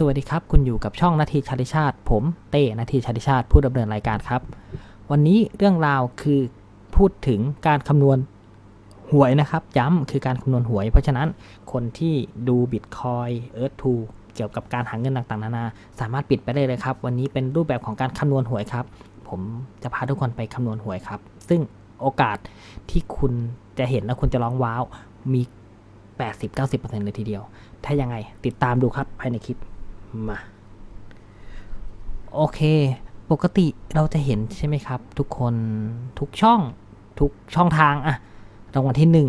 สวัสดีครับ คุณอยู่กับช่องนาทีชาติชาติ ผมเต้นาทีชาติชาติผู้ดำเนินรายการครับ วันนี้เรื่องราวคือพูดถึงการคำนวณหวยนะครับ ย้ำคือการคำนวณหวย เพราะฉะนั้นคนที่ดูบิตคอยเอิร์ธทูเกี่ยวกับการหาเงินต่างๆ นานา สามารถปิดไปได้เลยครับ วันนี้เป็นรูปแบบของการคำนวณหวยครับ ผมจะพาทุกคนไปคำนวณหวยครับ ซึ่งโอกาสที่คุณจะเห็นแล้วคุณจะร้องว้าวมี 80-90%เลยทีเดียว ถ้ายังไงติดตามดูครับภายในคลิป มา โอเค ปกติเราจะเห็นใช่ไหมครับ ทุกคนทุกช่อง ทุกช่องทางอะรางวัลที่หนึ่ง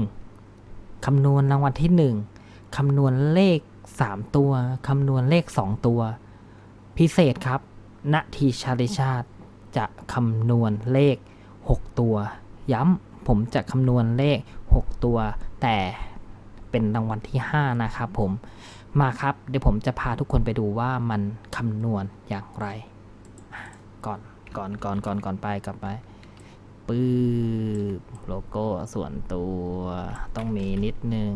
คำนวณรางวัลที่หนึ่งคำนวณเลขสามตัวคำนวณเลขสองตัว พิเศษครับณทีชาติชาติจะคำนวณเลข 6 ตัว ย้ำผมจะคำนวณเลข 6 ตัว แต่เป็นรางวัลที่ 5 นะครับผม มาครับ เดี๋ยวผมจะพาทุกคนไปดูว่ามันคำนวณอย่างไร ก่อนก่อนก่อนก่อนก่อนไปกลับไปปื๊บโลโก้ส่วนตัวต้องมีนิดนึง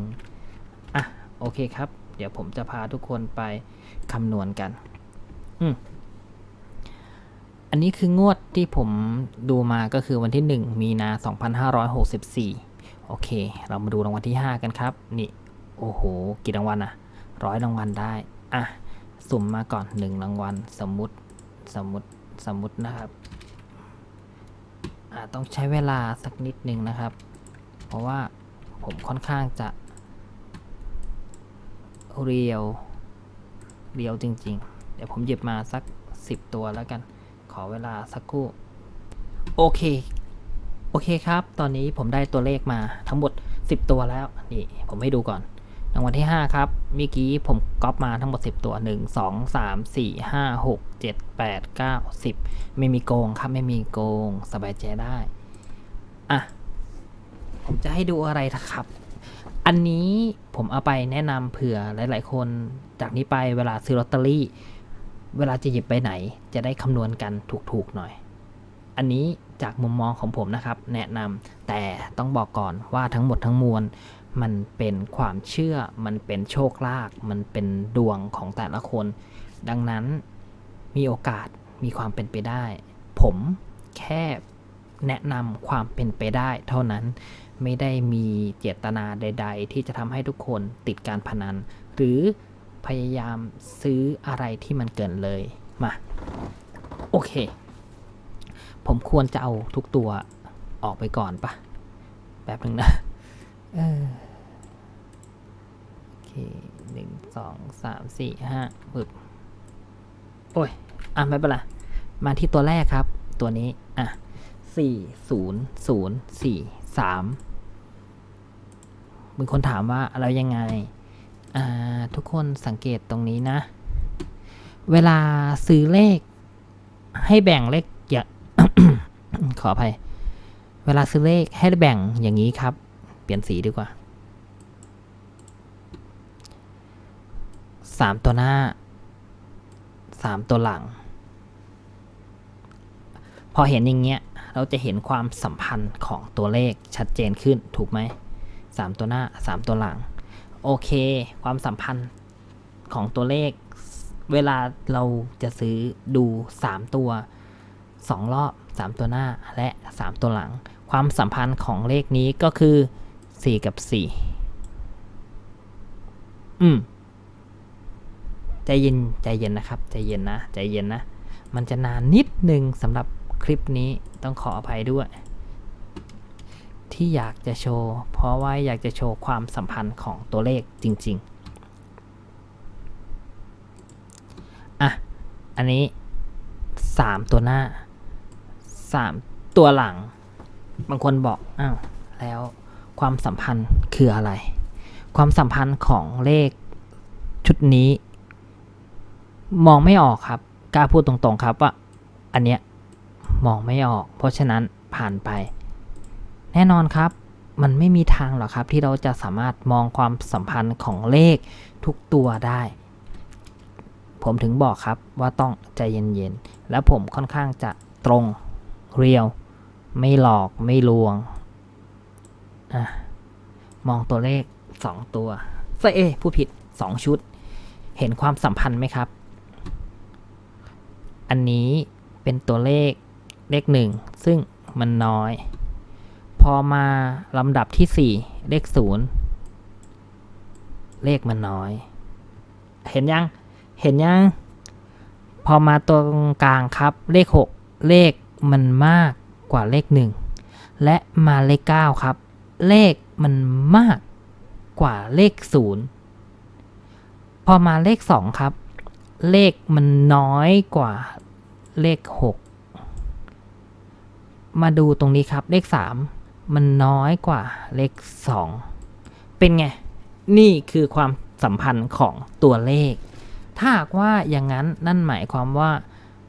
อะ โอเคครับ เดี๋ยวผมจะพาทุกคนไปคำนวณกัน อืมอันนี้คืองวดที่ผมดูมาก็คือวันที่ 1 มีนา 2564 โอเค เรามาดูรางวัลที่ 5 กันครับ นี่ โอ้โห กี่รางวัลอะ ร้อยรางวัลได้ อะ สุ่มมาก่อน1รางวัล สมมุติ สมมุติ สมมุตินะครับ อ่าต้องใช้เวลาสักนิดนึงนะครับ เพราะว่าผมค่อนข้างจะเรียว เรียวจริง ๆ เดี๋ยวผมหยิบมาสัก 10 ตัวแล้วกัน ขอเวลาสักครู่ โอเค โอเคครับ ตอนนี้ผมได้ตัวเลขมาทั้งหมด 10 ตัวแล้ว นี่ ผมให้ดูก่อน รางวัลที่ 5 ครับเมื่อกี้ผมก๊อปมาทั้งหมด 10 ตัว 1 2 3 4 5 6 7 8 9 10 ไม่มีโกงครับ ไม่มีโกง สบายใจได้ อะ ผมจะให้ดูอะไระครับ อันนี้ผมเอาไปแนะนำเผื่อหลาย ๆ คนจากนี้ไปเวลาซื้อลอตเตอรี่ เวลาจะหยิบไปไหน จะได้คำนวณกันถูก ๆ หน่อย อันนี้จากมุมมองของผมนะครับ แนะนำแต่ต้องบอกก่อนว่าทั้งหมดทั้งมวล มันเป็นความเชื่อ มันเป็นโชคลาภมันเป็นดวงของแต่ละคน ดังนั้นมีโอกาสมีความเป็นไปได้ ผมแค่แนะนำความเป็นไปได้ เท่านั้นไม่ได้มีเจตนาใด ๆ ที่จะทำให้ทุกคนติดการพนัน หรือพยายามซื้ออะไรที่มันเกินเลยมาโอเค ผมควรจะเอาทุกตัวออกไปก่อนปะแป๊บนึงนะ เออโอเคหนึ่งสองสามสี่ห้าปึ๊บโอ้ย อะ ไม่เป็นไร มาที่ตัวแรกครับ ตัวนี้ อะสี่ศูนย์ศูนย์สี่สามมีคนถามว่าเรายังไง อ่า ทุกคนสังเกตตรงนี้นะ เวลาซื้อเลข ให้แบ่งเลขอย่าขออภัย เวลาซื้อเลขให้แบ่งอย่างนี้ครับ เปลี่ยนสีดีกว่าสามตัวหน้าสามตัวหลัง พอเห็นอย่างเงี้ย เราจะเห็นความสัมพันธ์ของตัวเลขชัดเจนขึ้นถูกไหมสามตัวหน้าสามตัวหลัง โอเค ความสัมพันธ์ของตัวเลข เวลาเราจะซื้อดูสามตัวสองรอบสามตัวหน้าและสามตัวหลัง ความสัมพันธ์ของเลขนี้ก็คือ 4กับ4อืม ใจเย็นใจเย็นนะครับ ใจเย็นนะ ใจเย็นนะ มันจะนานนิดนึงสำหรับคลิปนี้ต้องขออภัยด้วย ที่อยากจะโชว์ เพราะว่าอยากจะโชว์ความสัมพันธ์ของตัวเลขจริง ๆ อะ อันนี้ 3 ตัวหน้า 3 ตัวหลัง บางคนบอก อ้าว แล้ว ความสัมพันธ์คืออะไร ความสัมพันธ์ของเลขชุดนี้ มองไม่ออกครับกล้าพูดตรงๆครับว่า อันเนี้ยมองไม่ออก เพราะฉะนั้นผ่านไป แน่นอนครับ มันไม่มีทางหรอกครับ ที่เราจะสามารถมองความสัมพันธ์ของเลขทุกตัวได้ ผมถึงบอกครับว่าต้องใจเย็นๆ และผมค่อนข้างจะตรงเรียว ไม่หลอกไม่ลวง อะมองตัวเลข 2 ตัวเฟเอผู้ผิด 2 ชุด เห็นความสัมพันธ์ไหมครับ อันนี้เป็นตัวเลขเลขหนึ่งซึ่งมันน้อย พอมาลำดับที่สี่เลขศูนย์เลขมันน้อย เห็นยัง เห็นยัง พอมาตัวตรงกลางครับ เลขหกเลขมันมากกว่าเลขหนึ่งและมาเลขเก้าครับ เลขมันมากกว่าเลขศูนย์พอมาเลขสองครับ เลขมันน้อยกว่าเลขหกมาดูตรงนี้ครับ เลขสามมันน้อยกว่าเลขสองเป็นไง นี่คือความสัมพันธ์ของตัวเลข ถ้าหากว่าอย่างนั้นนั่นหมายความว่า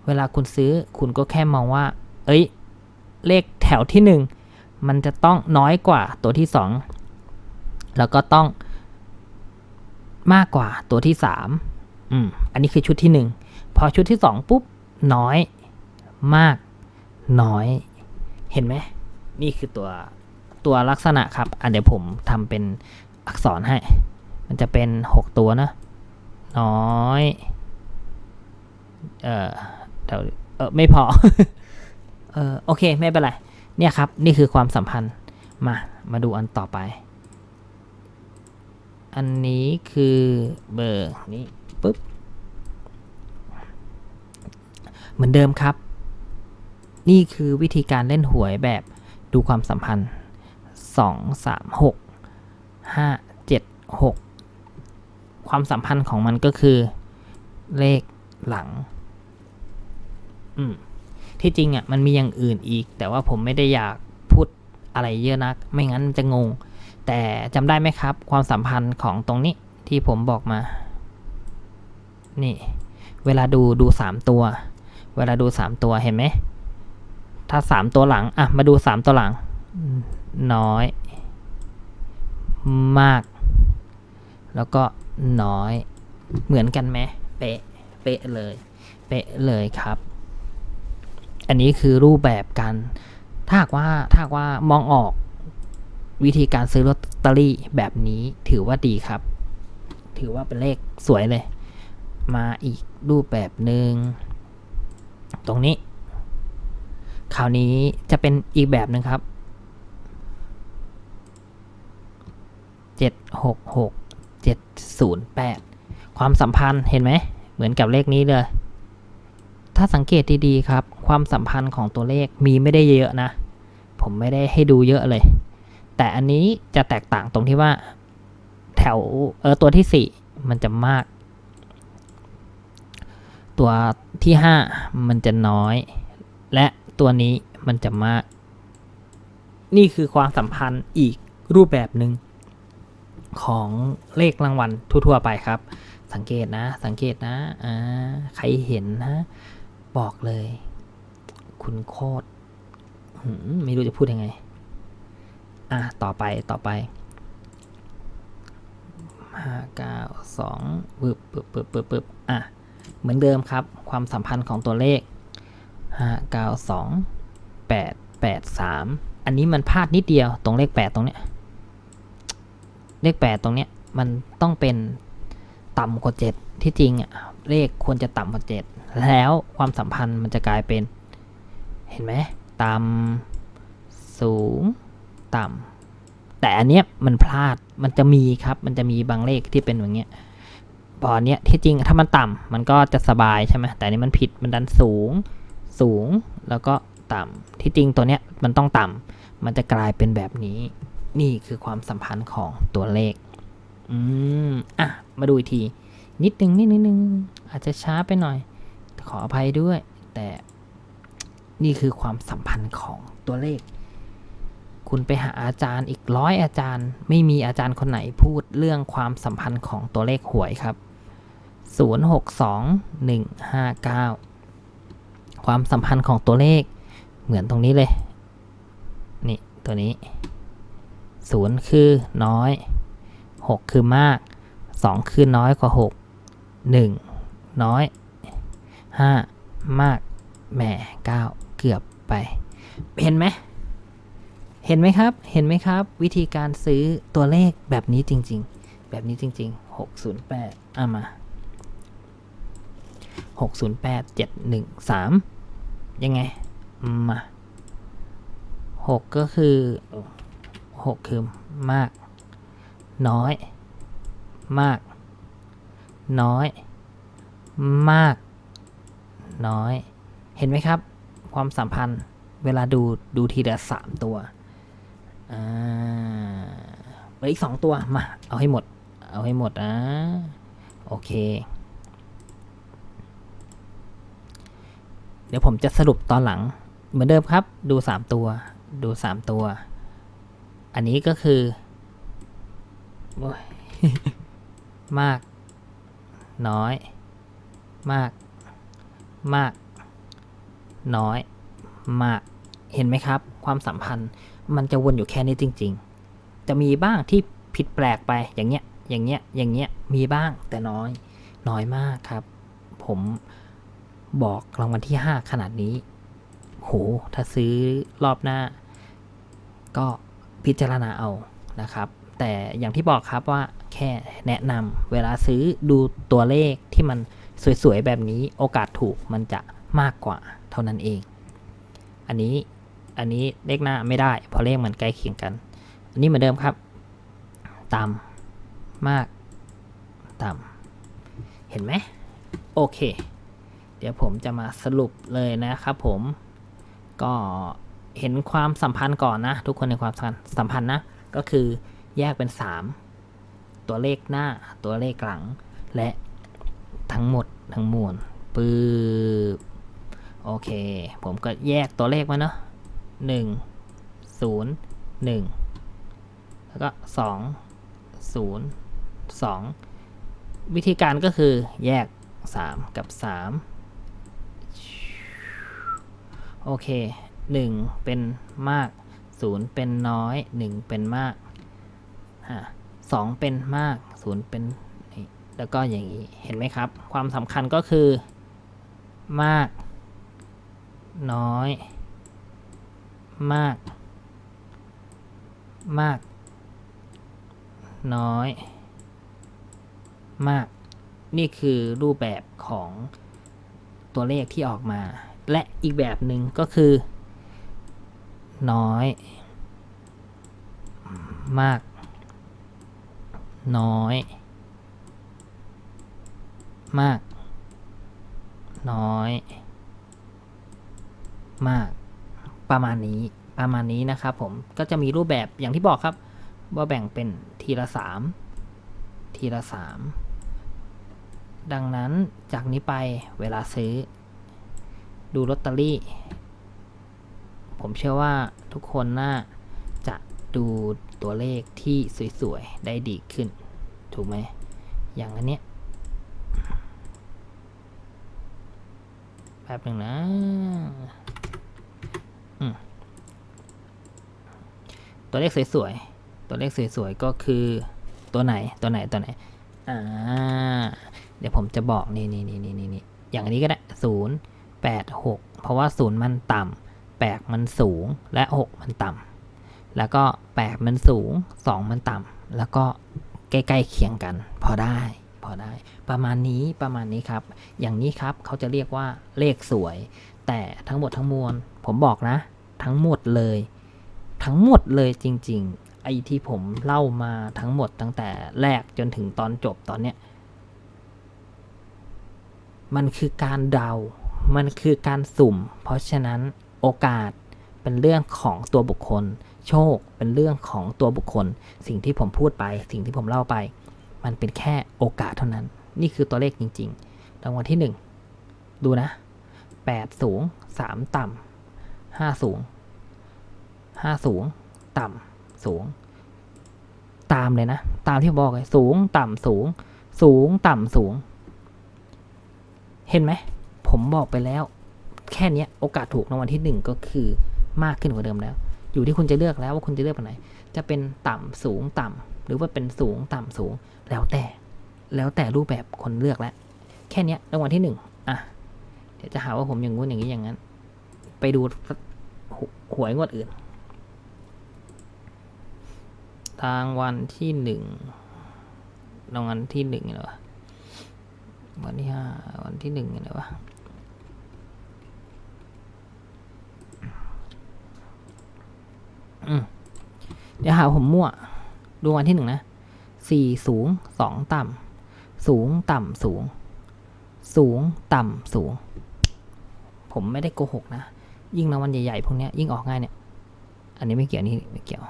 เวลาคุณซื้อคุณก็แค่มองว่า เอ้ย เลขแถวที่หนึ่ง มันจะต้องน้อยกว่าตัวที่สองแล้วก็ต้องมากกว่าตัวที่สามอืมอันนี้คือชุดที่หนึ่งพอชุดที่สองปุ๊บ น้อย มาก น้อย เห็นไหม นี่คือตัวตัวลักษณะครับ อะเดี๋ยวผมทำเป็นอักษรให้ มันจะเป็นหกตัวนะ น้อย เออเดี๋ยวเออไม่พอ เออโอเค ไม่เป็นไร เนี่ยครับ นี่คือความสัมพันธ์มา มาดูอันต่อไป อันนี้คือเบอร์นี้ปุ๊บ เหมือนเดิมครับ นี่คือวิธีการเล่นหวยแบบดูความสัมพันธ์ 2 3 6 5 7 6 ความสัมพันธ์ของมันก็คือเลขหลัง อืม ที่จริงอะมันมีอย่างอื่นอีก แต่ว่าผมไม่ได้อยากพูดอะไรเยอะนัก ไม่งั้นจะงง แต่จำได้ไหมครับ ความสัมพันธ์ของตรงนี้ที่ผมบอกมา นี่ เวลาดูดูสามตัว เวลาดูสามตัวเห็นไหม ถ้าสามตัวหลัง อะ มาดูสามตัวหลัง น้อย มาก แล้วก็น้อย เหมือนกันไหม เป๊ะ เป๊ะเลย เป๊ะเลยครับ อันนี้คือรูปแบบการถ้าหากว่าถ้าหากว่ามองออกวิธีการซื้อลอตเตอรี่แบบนี้ถือว่าดีครับ ถือว่าเป็นเลขสวยเลย มาอีกรูปแบบหนึ่งตรงนี้คราวนี้จะเป็นอีกแบบหนึ่งครับเจ็ดหกหกเจ็ดศูนย์แปดความสัมพันธ์เห็นไหม เหมือนกับเลขนี้เลย ถ้าสังเกตดีๆครับ ความสัมพันธ์ของตัวเลขมีไม่ได้เยอะนะ ผมไม่ได้ให้ดูเยอะเลย แต่อันนี้จะแตกต่างตรงที่ว่า แถวเออตัวที่สี่มันจะมาก ตัวที่ห้ามันจะน้อย และตัวนี้มันจะมาก นี่คือความสัมพันธ์อีกรูปแบบหนึ่งของเลขรางวัลทั่วๆไปครับ สังเกตนะ สังเกตนะอ่าใครเห็นนะ บอกเลย คุณโคตรไม่รู้จะพูดยังไง อะ ต่อไปต่อไปห้าเก้าสองปึ๊บปึ๊บปึ๊บปึ๊บปึ๊บอะ เหมือนเดิมครับ ความสัมพันธ์ของตัวเลขห้าเก้าสองแปดแปดสามอันนี้มันพลาดนิดเดียวตรงเลขแปดตรงเนี้ย เลขแปดตรงเนี้ย มันต้องเป็นต่ำกว่าเจ็ดที่จริงอะ เลขควรจะต่ำกว่าเจ็ดแล้วความสัมพันธ์มันจะกลายเป็น เห็นไหมต่ำสูง ต่ำแต่อันเนี้ยมันพลาดมันจะมีครับ มันจะมีบางเลขที่เป็นอย่างเงี้ยพอเนี้ยที่จริงถ้ามันต่ำมันก็จะสบายใช่ไหมแต่นนี้มันผิดมันดันสูง สูงแล้วก็ต่ำที่จริงตัวเนี้ยมันต้องต่ำมันจะกลายเป็นแบบนี้ นี่คือความสัมพันธ์ของตัวเลข อืมอะ มาดูอีกที นิดนึงนิดนึงนิดนึงอาจจะช้าไปหน่อย ขออภัยด้วย แต่นี่คือความสัมพันธ์ของตัวเลข คุณไปหาอาจารย์อีกร้อยอาจารย์ ไม่มีอาจารย์คนไหนพูดเรื่องความสัมพันธ์ของตัวเลขหวยครับ 062159 ความสัมพันธ์ของตัวเลข เหมือนตรงนี้เลย นี่ตัวนี้ 0 คือน้อย 6 คือมาก 2 คือน้อยกว่า 6 1 น้อย 5 มากแหม่9เกือบไป เห็นไหมเห็นไหมครับ เห็นไหมครับ วิธีการซื้อตัวเลขแบบนี้จริง ๆ แบบนี้จริง ๆ 608อะมาหกศูนย์แปดเจ็ดหนึ่งสามยังไง มาหกก็คือหกคือมาก น้อย มาก น้อย มาก น้อย เห็นไหมครับ ความสัมพันธ์เวลาดูดูทีละสามตัวอ่าเหลืออีกสองตัว มา เอาให้หมด เอาให้หมดนะโอเค เดี๋ยวผมจะสรุปตอนหลัง เหมือนเดิมครับ ดูสามตัว ดูสามตัว อันนี้ก็คือมาก น้อย มาก มาก น้อย มาก เห็นไหมครับ ความสัมพันธ์มันจะวนอยู่แค่นี้จริง ๆ จะมีบ้างที่ผิดแปลกไปอย่างเงี้ย อย่างเงี้ย อย่างเงี้ย มีบ้างแต่น้อย น้อยมากครับ ผมบอกรางวัลที่ 5 ขนาดนี้ โห ถ้าซื้อรอบหน้า ก็พิจารณาเอานะครับ แต่อย่างที่บอกครับว่า แค่แนะนำเวลาซื้อดูตัวเลขที่มันสวยๆ แบบนี้โอกาสถูกมันจะมากกว่าเท่านั้นเอง อันนี้อันนี้เลขหน้าไม่ได้ เพราะเลขมันใกล้เคียงกัน อันนี้เหมือนเดิมครับ ต่ำมาก ต่ำเห็นไหมโอเค เดี๋ยวผมจะมาสรุปเลยนะครับผมก็เห็นความสัมพันธ์ก่อนนะ ทุกคนในความสัมพันธ์นะ ก็คือแยกเป็น 3 ตัวเลขหน้าตัวเลขหลัง และทั้งหมดทั้งมวลปื๊บโอเค ผมก็แยกตัวเลขมาเนาะหนึ่งศูนย์หนึ่งแล้วก็สองศูนย์สองวิธีการก็คือแยก3กับ3โอเค1เป็นมาก0เป็นน้อย1เป็นมากฮะ สองเป็นมาก 0 เป็นแล้วก็อย่างนี้ เห็นไหมครับ ความสำคัญก็คือ มาก น้อย มาก มาก น้อย มาก นี่คือรูปแบบของตัวเลขที่ออกมา และอีกแบบหนึ่งก็คือ น้อย มาก น้อย มาก น้อย มาก ประมาณนี้ ประมาณนี้นะครับผม ก็จะมีรูปแบบอย่างที่บอกครับ ว่าแบ่งเป็นทีละสามทีละสามดังนั้นจากนี้ไปเวลาซื้อ ดูลอตเตอรี่ ผมเชื่อว่าทุกคนน่า ดูตัวเลขที่สวยๆ ได้ดีขึ้น ถูกไหม อย่างอันเนี้ยแป๊บหนึ่งนะตัวเลขสวยๆ ตัวเลขสวยๆ ก็คือตัวไหน ตัวไหน ตัวไหน อ่า เดี๋ยวผมจะบอกนี่นี่นี่นี่นี่อย่างอันนี้ก็ได้ศูนย์แปดหกเพราะว่าศูนย์มันต่ำแปดมันสูงและหกมันต่ำ แล้วก็แปดมันสูงสองมันต่ำแล้วก็ใกล้ๆเคียงกัน พอได้พอได้ ประมาณนี้ประมาณนี้ครับ อย่างนี้ครับเขาจะเรียกว่าเลขสวย แต่ทั้งหมดทั้งมวล ผมบอกนะ ทั้งหมดเลย ทั้งหมดเลยจริง ๆ ไอ้ที่ผมเล่ามาทั้งหมดตั้งแต่แรกจนถึงตอนจบตอนเนี้ยมันคือการเดา มันคือการสุ่ม เพราะฉะนั้นโอกาสเป็นเรื่องของตัวบุคคล โชคเป็นเรื่องของตัวบุคคล สิ่งที่ผมพูดไป สิ่งที่ผมเล่าไป มันเป็นแค่โอกาสเท่านั้น นี่คือตัวเลขจริงๆรางวัลที่หนึ่งดูนะแปดสูงสามต่ำห้าสูงห้าสูง ต่ำสูง ตามเลยนะ ตามที่บอกเลยสูงต่ำสูง สูงต่ำสูง เห็นไหม ผมบอกไปแล้ว แค่นี้โอกาสถูกรางวัลที่หนึ่งก็คือมากขึ้นกว่าเดิมแล้ว อยู่ที่คุณจะเลือกแล้วว่าคุณจะเลือกแบบไหน จะเป็นต่ำสูงต่ำหรือว่าเป็นสูงต่ำสูงแล้วแต่ แล้วแต่รูปแบบคนเลือกแล้ว แค่นี้รางวัลที่หนึ่งอะเดี๋ยวจะหาว่าผมอย่างงู้นอย่างนี้อย่างนั้น ไปดูหหวยงวดอื่นรางวัลที่หนึ่งรางวัลที่หนึ่งเหรอวันที่ห้าวันที่หนึ่งอะไรวะ เดี๋ยวหาผมมั่ว ดูวันที่หนึ่งนะสี่สูงสองต่ำสูงต่ำสูง สูงต่ำสูง ผมไม่ได้โกหกนะ ยิ่งรางวัลใหญ่ๆพวกนี้ยยิ่งออกง่ายเนี่ย อันนี้ไม่เกี่ยวนี่ไม่เกี่ยว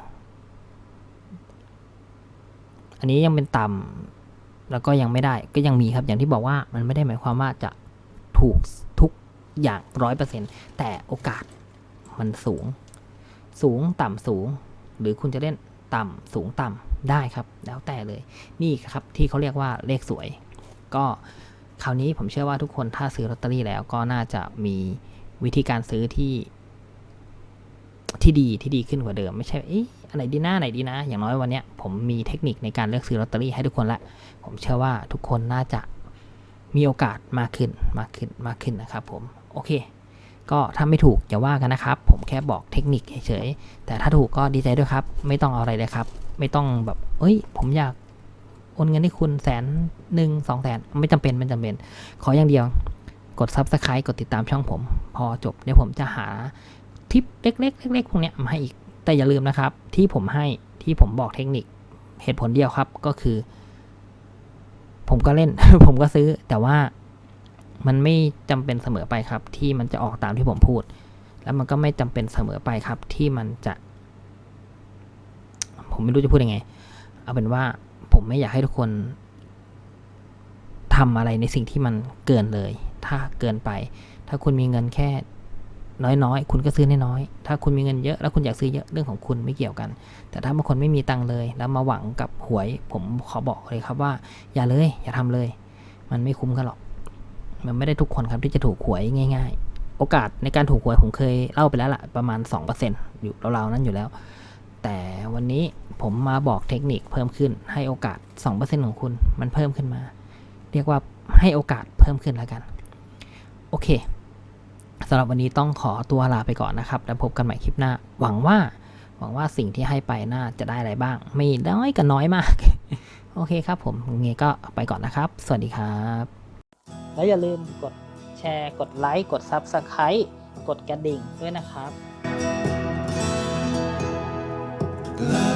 อันนี้ยังเป็นต่ำแล้วก็ยังไม่ได้ก็ยังมีครับอย่างที่บอกว่ามันไม่ได้หมายความว่าจะถูกทุกอย่างร้อยเปอร์เซ็นแต่โอกาสมันสูง สูงต่ำสูง หรือคุณจะเล่นต่ำสูงต่ำได้ครับ แล้วแต่เลย นี่ครับที่เขาเรียกว่าเลขสวย ก็คราวนี้ผมเชื่อว่าทุกคนถ้าซื้อลอตเตอรี่แล้วก็น่าจะมีวิธีการซื้อที่ ที่ดีที่ดีขึ้นกว่าเดิม ไม่ใช่เอ๊ะอะไรดีหน้าไหนดีนะ อย่างน้อยวันนี้ผมมีเทคนิคในการเลือกซื้อลอตเตอรี่ให้ทุกคนละ ผมเชื่อว่าทุกคนน่าจะมีโอกาสมากขึ้นมากขึ้นมากขึ้นนะครับผม โอเค ก็ถ้าไม่ถูกอย่าว่ากันนะครับ ผมแค่บอกเทคนิคเฉยๆแต่ถ้าถูกก็ดีใจด้วยครับ ไม่ต้องเอาอะไรเลยครับ ไม่ต้องแบบเอ้ย ผมอยากโอนเงินให้คุณแสนหนึ่งสองแสนไม่จำเป็นไม่จำเป็น ขออย่างเดียว กด subscribe กดติดตามช่องผม พอจบเดี๋ยวผมจะหาทิปเล็กๆเล็กๆพวกเนี้ยมาให้อีก แต่อย่าลืมนะครับ ที่ผมให้ที่ผมบอกเทคนิคเหตุผลเดียวครับก็คือ ผมก็เล่นผมก็ซื้อแต่ว่า มันไม่จำเป็นเสมอไปครับ ที่มันจะออกตามที่ผมพูด แล้วมันก็ไม่จำเป็นเสมอไปครับ ที่มันจะ ผมไม่รู้จะพูดยังไง เอาเป็นว่าผมไม่อยากให้ทุกคนทำอะไรในสิ่งที่มันเกินเลย ถ้าเกินไป ถ้าคุณมีเงินแค่น้อยๆ คุณก็ซื้อน้อยๆ ถ้าคุณมีเงินเยอะแล้วคุณอยากซื้อเยอะเรื่องของคุณไม่เกี่ยวกัน แต่ถ้าบางคนไม่มีตังเลย แล้วมาหวังกับหวย ผมขอบอกเลยครับว่า อย่าเลย อย่าทำเลย มันไม่คุ้มกันหรอก มันไม่ได้ทุกคนครับที่จะถูกหวยง่าย ๆ โอกาสในการถูกหวยผมเคยเล่าไปแล้วล่ะประมาณ 2%อยู่ราวๆนั้นอยู่แล้ว แต่วันนี้ผมมาบอกเทคนิคเพิ่มขึ้นให้โอกาส 2%ของคุณมันเพิ่มขึ้นมา เรียกว่าให้โอกาสเพิ่มขึ้นแล้วกัน โอเคสำหรับวันนี้ต้องขอตัวลาไปก่อนนะครับ แล้วพบกันใหม่คลิปหน้า หวังว่า หวังว่าสิ่งที่ให้ไปน่าจะได้อะไรบ้าง ไม่น้อยก็น้อยมาก โอเคครับผมงี้ก็ไปก่อนนะครับ สวัสดีครับ แล้วอย่าลืมกดแชร์ กดไลค์ กด Subscribe กดกระดิ่งด้วยนะครับ La